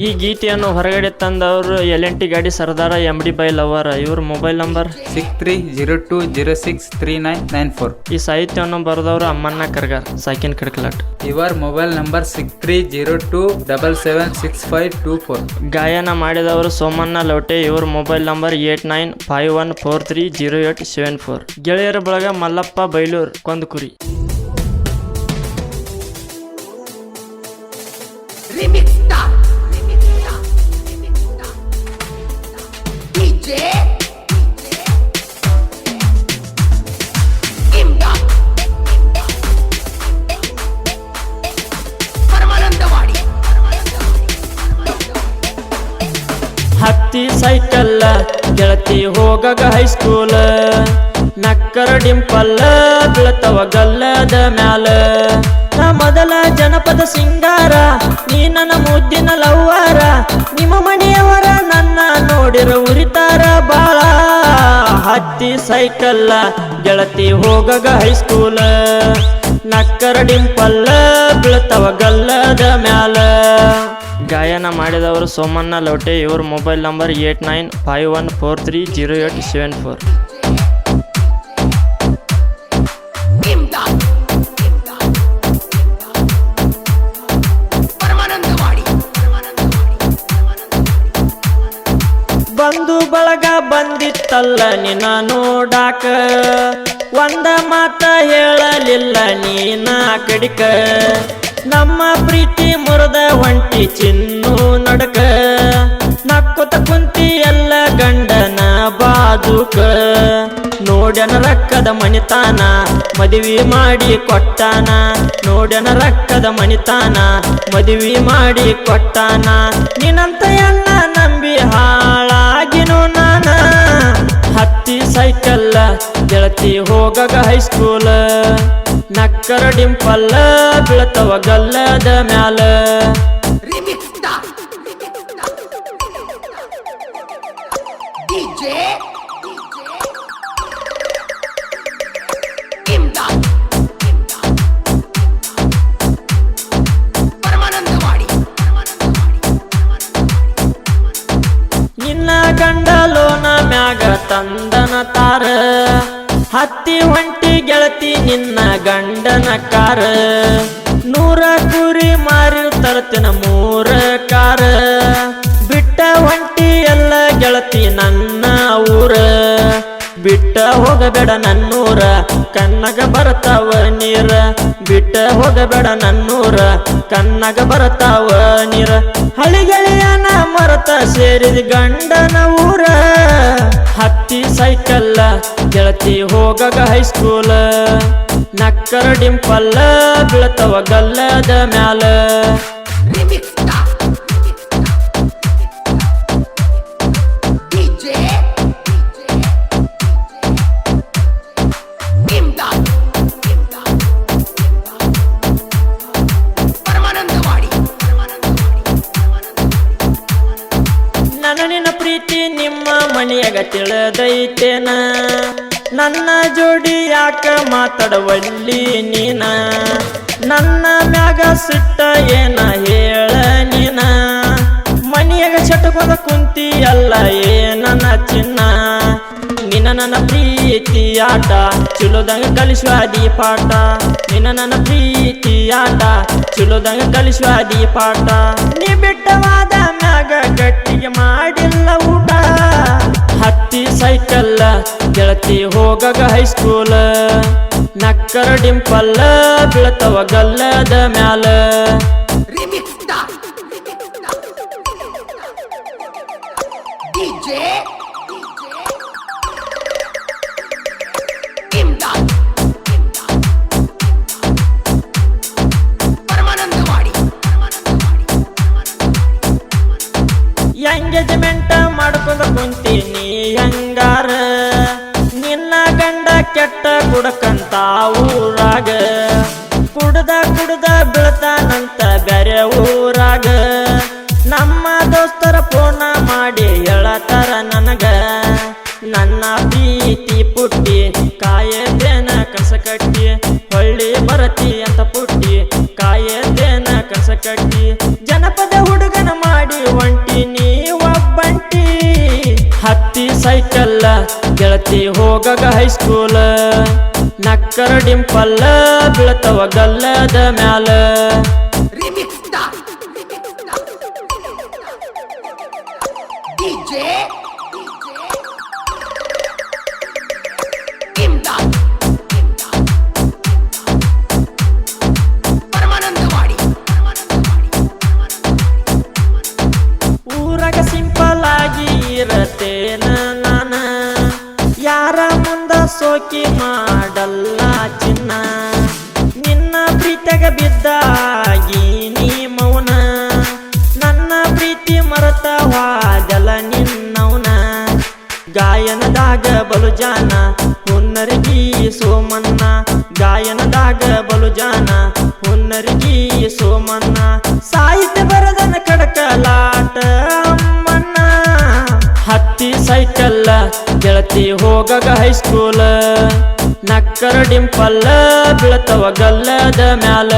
ಈ ಗೀತೆಯನ್ನು ಹೊರಗಡೆ ತಂದವರು ಎಲ್ ಎನ್ ಟಿ ಗಾಡಿ ಸರ್ದಾರ ಎಂ ಡಿ ಬೈ ಲವರ್ ಇವ್ರ mobile number? Six three zero two zero six three nine nine four. ಈ ಸಾಹಿತ್ಯವನ್ನು ಬರೆದವರು ಅಮ್ಮಣ್ಣ ಕರ್ಗಾರ್ ಸಾಕಿನ್ Kadkalat. ಇವರ್ mobile number six three zero two double seven six five two four. ಗಾಯನ ಮಾಡಿದವರು ಸೋಮಣ್ಣ ಲೋಟೆ ಇವ್ರ mobile number eight nine five one four three zero eight seven four. ಗೆಳೆಯರ ಬಳಗ Mallappa Bailur ಕೊಂದಕುರಿ. Cycle ಗೆಳತಿ ಹೋಗಗ ಹೈಸ್ಕೂಲ್ ನಕ್ಕರ ಡಿಂಪಲ್ಲ ಬೀಳ್ತವ ಗಲ್ಲದ ಮ್ಯಾಲ. ನಾ ಮೊದಲ ಜನಪದ ಸಿಂಗಾರ. ನೀ ನನ್ನ ಮುದ್ದಿನ ಲವ್ವಾರ. ನಿಮ್ಮ ಮನೆಯವರ ನನ್ನ ನೋಡಿರ ಉರಿತಾರ ಬಾಳ. ಹತ್ತಿ ಸೈಕಲ್ ಗೆಳತಿ ಹೋಗಗ ಹೈಸ್ಕೂಲ್ ನಕ್ಕರ ಡಿಂಪಲ್ಲ ಬೀಳ್ತವ ಗಲ್ಲದ ಮ್ಯಾಲ. ಗಾಯನ ಮಾಡಿದವರು ಸೋಮಣ್ಣ ಲೋಟೆ. ಇವ್ರ mobile number eight nine five one four three zero eight seven four. ಬಂದು ಬಳಗ ಬಂದಿತ್ತಲ್ಲ ನಿನ್ನ ನೋಡಾಕ. ಒಂದ ಮಾತ ಹೇಳಲಿಲ್ಲ ನೀನ ಕಡಿಕ. ನಮ್ಮ ಪ್ರೀತಿ ಮುರದ ಒಂಟಿ ಚಿನ್ನು ನಡಕ. ನಕ್ಕುತ ಕುಂತಿ ಎಲ್ಲ ಗಂಡನ ಬಾದುಕ. ನೋಡ್ಯನ ರಕ್ಕದ ಮಣಿತಾನ ಮದುವೆ ಮಾಡಿ ಕೊಟ್ಟಾನ. ನೋಡ್ಯನ ರಕ್ಕದ ಮಣಿತಾನ ಮದುವೆ ಮಾಡಿ ಕೊಟ್ಟಾನ. ನಿನ್ನಂತ ಎಲ್ಲ ನಂಬಿ ಹಾಳಾಗಿನು ನಾನ. ಹತ್ತಿ ಸೈಕಲ್ ಗೆಳತಿ ಹೋಗಗ ಹೈಸ್ಕೂಲ್. ನಕ್ಕರ ಡಿಂಪಲ್ಲ ಬೀಳ್ತವ ಗಲ್ಲದ ಮ್ಯಾಲ. ನಿನ್ನ ಗಂಡ ಲೋನ ಮ್ಯಾಗ ತಂದನ ತಾರ. ಹತ್ತಿ ಹೊಂಟಿ ಗೆಳತಿ ನಿನ್ನ ಗಂಡನ ಕಾರ. ನೂರ ಕುರಿ ಮಾರಿ ತರ್ತಿನ ಮೂರ ಕಾರ. ಬಿಟ್ಟ ಹೊಂಟಿ ಎಲ್ಲ ಗೆಳತಿ ನನ್ನ ಊರ. ಬಿಟ್ಟ ಹೋಗಬೇಡ ನನ್ನೂರ ಕನ್ನಗ ಬರ್ತಾವ ನೀರ. ಬಿಟ್ಟ ಹೋಗಬೇಡ ನನ್ನೂರ ಕನ್ನಗ ಬರ್ತಾವ ನೀರ. ಹಳಿಗೆಳೆಯನ ಮರತ ಸೇರಿದ ಗಂಡನ ಊರ. ಹತ್ತಿ ಸೈಕಲ್ ಗೆಳತಿ ಹೋಗಗ ಹೈಸ್ಕೂಲ್. ನಕ್ಕರ ಡಿಂಪಲ್ಲ ಬೀಳ್ತವ ಗಲ್ಲದ ಮ್ಯಾಲ. ತಿಳಿದೈತೇನ? ನನ್ನ ಜೋಡಿ ಯಾಕ ಮಾತಾಡವಲ್ಲಿ ನೀನ? ನನ್ನ ಮ್ಯಾಗ ಸಿಟ್ಟ ಏನ ಹೇಳ ನೀನ? ಮನೆಯಾಗ ಚಟಕೊಂಡ ಕುಂತಿ ಅಲ್ಲ ಏನನ ಚಿನ್ನ? ನಿನ್ನ ನನ್ನ ಪ್ರೀತಿ ಆಟ, ಚಲೋದಂಗ ಕಲಿಸುವ ದೀಪಾಟ. ನಿನ್ನ ನನ್ನ ಪ್ರೀತಿ ಆಟ, ಚಲೋದಂಗ ಕಲಿಸುವ ದೀಪಾಟ. ನೀ ಬಿಟ್ಟವಾದ ಮ್ಯಾಗ ಗಟ್ಟಿಗೆ ಮಾಡಿಲ್ಲ ಊಟ. ಹತ್ತಿ ಸೈಕಲ್ ಗೆಳತಿ ಹೋಗಗ ಹೈಸ್ಕೂಲ್ ನಕ್ಕರ ಡಿಂಪಲ್ಲ ಬೀಳ್ತವ ಗಲ್ಲದ ಮ್ಯಾಲ. ಎಂಗೇಜ್ಮೆಂಟ್ ಮಾಡ್ಕೊಂಡು ಕುಂತೀನಿ. ಹಂಗಾರ? ನಿನ್ನ ಗಂಡ ಕೆಟ್ಟ ಕುಡಕಂತ ಊರಾಗ. ಕುಡ್ದ ಕುಡ್ದ ಬೀಳ್ತಾನಂತ ಬೇರೆ ಊರಾಗ. ನಮ್ಮ ದೋಸ್ತರ ಫೋನ ಮಾಡಿ ಹೇಳತಾರ ನನಗ. ನನ್ನ ಪ್ರೀತಿ ಪುಟ್ಟಿ ಕಾಯದೇನ ಕಸ ಕಟ್ಟಿ ಹೊಳ್ಳಿ ಬರತಿ ಅಂತ ಪುಟ್ಟಿ ಕಾಯದೇನ ಕಸ ಕಟ್ಟಿ ಜನಪದ ಹುಡುಗನ ಸೈಕಲ್ ಗೆಳತಿ ಹೋಗಗ ಹೈಸ್ಕೂಲ್ ನಕ್ಕರ ಡಿಂಪಲ್ಲ ಬೀಳ್ತವ ಗಲ್ಲದ ಮ್ಯಾಲ. ನಾನ. ಯಾರ ಮುಂದ ಸೋಕಿ ಮಾಡಲ್ಲ ಚಿನ್ನ. ನಿನ್ನ ಪ್ರೀತಿಗೆ ಬಿದ್ದಾಗಿ ನೀ ಮೌನ. ನನ್ನ ಪ್ರೀತಿ ಮರತ ವಾದಲ ನಿನ್ನವನ ಗಾಯನದಾಗ ಬಲು ಜಾನ, ಹುನ್ನರಿಗಿ ಸೋಮನ್ನ ಗಾಯನದಾಗ ಬಲು ಜಾನ, ಹುನ್ನರಿಗಿ ಸೋಮನ್ನ ಗೆಳತಿ ಹೋಗಗ ಹೈಸ್ಕೂಲ್ ನಕ್ಕರ ಡಿಂಪಲ್ಲ ಬೀಳ್ತವ ಗಲ್ಲದ ಮ್ಯಾಲ.